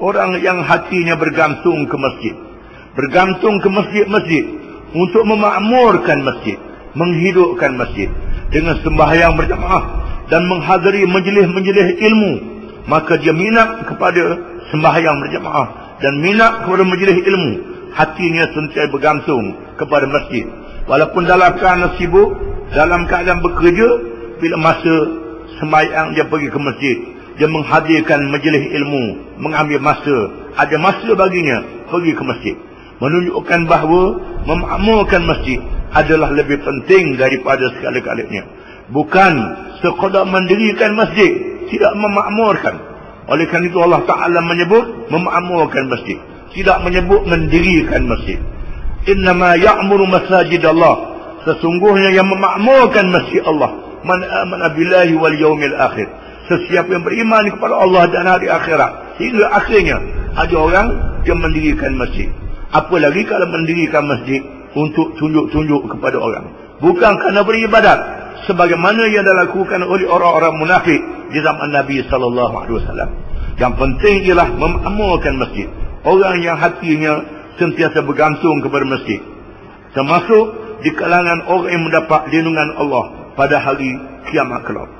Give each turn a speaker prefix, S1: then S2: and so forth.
S1: orang yang hatinya bergantung ke masjid. Bergantung ke masjid-masjid untuk memakmurkan masjid, menghidupkan masjid dengan sembahyang berjamaah dan menghadiri majlis-majlis ilmu, maka dia minat kepada sembahyang berjamaah dan minat kepada majlis ilmu. Hatinya sentiasa bergantung kepada masjid. Walaupun dalam keadaan sibuk, dalam keadaan bekerja, bila masa sembahyang dia pergi ke masjid, dia menghadirkan majlis ilmu, mengambil masa, ada masa baginya pergi ke masjid. Menunjukkan bahawa memakmurkan masjid adalah lebih penting daripada segala-galanya. Bukan sekadar mendirikan masjid, tidak memakmurkan. Oleh kerana itu Allah Ta'ala menyebut memakmurkan masjid. Tidak menyebut mendirikan masjid. Innama ya'muru masajid Allah. Sesungguhnya yang memakmurkan masjid Allah. Man amana billahi wal yawmil akhir sesiapa yang beriman kepada Allah dan hari akhirat. Sehingga akhirnya ada orang yang mendirikan masjid. Apalagi kalau mendirikan masjid? Untuk tunjuk-tunjuk kepada orang. Bukan kerana beribadat. Sebagaimana yang dilakukan oleh orang-orang munafik di zaman Nabi sallallahu alaihi wasallam. Yang penting ialah memakmurkan masjid. Orang yang hatinya sentiasa bergantung kepada masjid. Termasuk di kalangan orang yang mendapat lindungan Allah pada hari kiamat kelak